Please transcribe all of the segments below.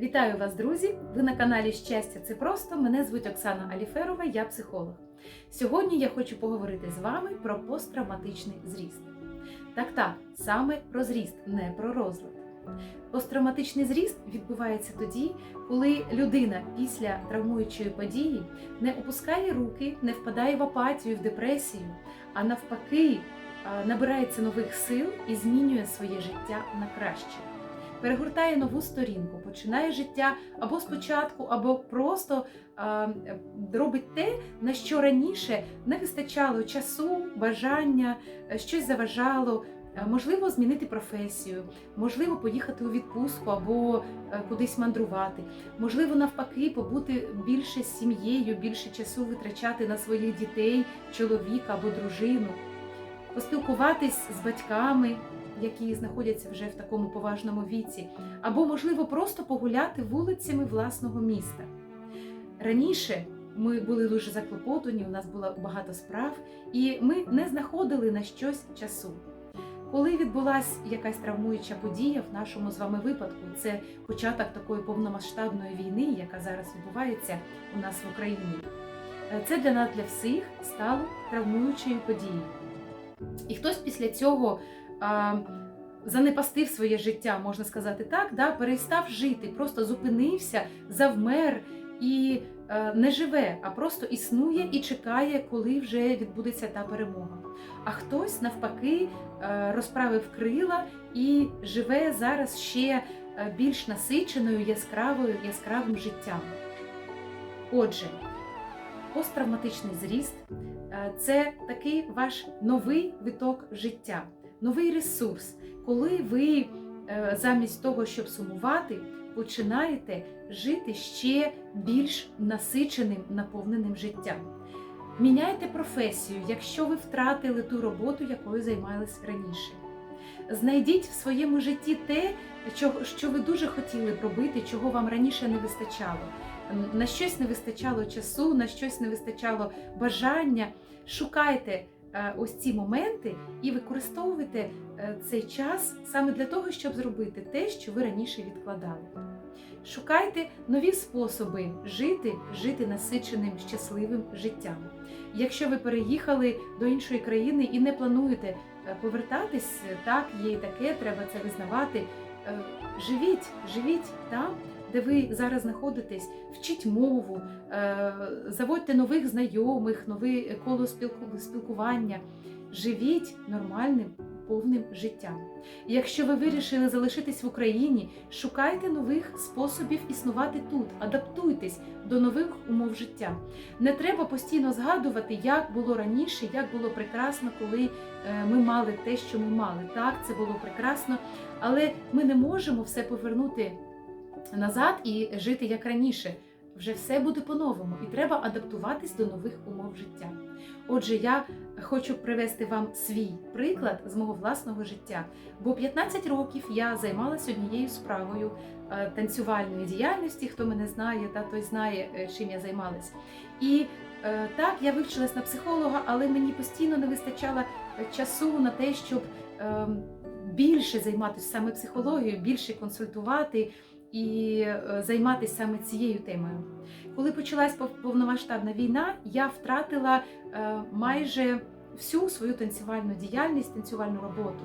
Вітаю вас, друзі! Ви на каналі Щастя це просто. Мене звуть Оксана Аліферова, я психолог. Сьогодні я хочу поговорити з вами про посттравматичний зріст. Так, так, саме про зріст, не про розлад. Посттравматичний зріст відбувається тоді, коли людина після травмуючої події не опускає руки, не впадає в апатію, в депресію, а навпаки набирається нових сил і змінює своє життя на краще перегортає нову сторінку, починає життя або спочатку, або просто а, робить те, на що раніше не вистачало часу, бажання, е, щось заважало. Е, Можливо, змінити професію, можливо, поїхати у відпустку або е, кудись мандрувати. Можливо, навпаки, побути більше з сім'єю, більше часу витрачати на своїх дітей, чоловіка або дружину, поспілкуватись з батьками, які знаходяться вже в такому поважному віці, або, можливо, просто погуляти вулицями власного міста. Раніше ми були дуже заклопотані, у нас було багато справ, і ми не знаходили на щось часу. Коли відбулася якась травмуюча подія в нашому з вами випадку, це початок такої повномасштабної війни, яка зараз відбувається у нас в Україні. Це для нас для всіх стало травмуючою подією. І хтось після цього занепастив своє життя, можна сказати так, да, перестав жити, просто зупинився, завмер і е, не живе, а просто існує і чекає, коли вже відбудеться та перемога. А хтось навпаки е, розправив крила і живе зараз ще е, більш насиченою, яскравою, яскравим життям. Отже, посттравматичний зріст це такий ваш новий виток життя, новий ресурс, коли ви е, замість того, щоб сумувати, починаєте жити ще більш насиченим, наповненим життям. Міняйте професію, якщо ви втратили ту роботу, якою займались раніше. Знайдіть в своєму житті те, що ви дуже хотіли б робити, чого вам раніше не вистачало. На щось не вистачало часу, на щось не вистачало бажання. Шукайте ось ці моменти і використовуйте е, цей час саме для того, щоб зробити те, що ви раніше відкладали. Шукайте нові способи жити, жити насиченим, щасливим життям. Якщо ви переїхали до іншої країни і не плануєте е, повертатись, так, є і таке, треба це визнавати. е, Живіть, живіть там, де ви зараз знаходитесь, вчіть мову, е, заводьте нових знайомих, нове коло спілку- спілкування. Живіть нормальним, повним життям. Якщо ви вирішили залишитись в Україні, шукайте нових способів існувати тут, адаптуйтесь до нових умов життя. Не треба постійно згадувати, як було раніше, як було прекрасно, коли е, ми мали те, що ми мали. Так, це було прекрасно, але ми не можемо все повернути назад і жити як раніше. Вже все буде по-новому, і треба адаптуватись до нових умов життя. Отже, я хочу привести вам свій приклад з мого власного життя. Бо 15 років я займалася однією справою е, танцювальної діяльності. Хто мене знає, та той знає, е, чим я займалась. І е, так, я вивчилась на психолога, але мені постійно не вистачало часу на те, щоб е, більше займатися саме психологією, більше консультувати і е, займатися саме цією темою. Коли почалась повномасштабна війна, я втратила е, майже всю свою танцювальну діяльність, танцювальну роботу.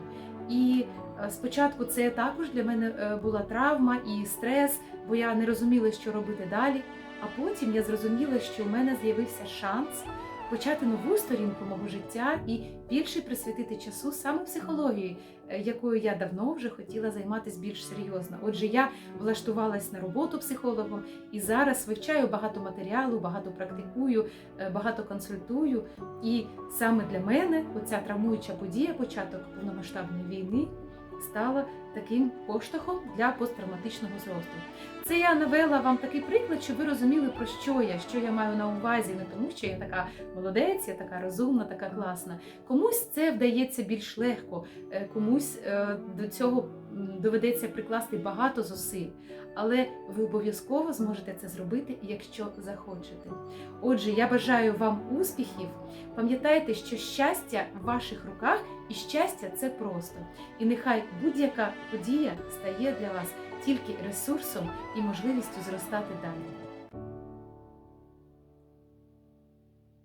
І е, спочатку це також для мене була травма і стрес, бо я не розуміла, що робити далі. А потім я зрозуміла, що в мене з'явився шанс почати нову сторінку мого життя і більше присвятити часу саме психології, е, якою я давно вже хотіла займатися більш серйозно. Отже, я влаштувалась на роботу психологом і зараз вивчаю багато матеріалу, багато практикую, е, багато консультую. І саме для мене оця травмуюча подія, початок повномасштабної війни, стала таким поштовхом для посттравматичного зросту. Це я навела вам такий приклад, щоб ви розуміли, про що я, що я маю на увазі, не тому, що я така молодець, я така розумна, така класна. Комусь це вдається більш легко, е, комусь е, до цього доведеться прикласти багато зусиль, але ви обов'язково зможете це зробити, якщо захочете. Отже, я бажаю вам успіхів. Пам'ятайте, що щастя в ваших руках, і щастя це просто. І нехай будь-яка подія стає для вас тільки ресурсом і можливістю зростати далі.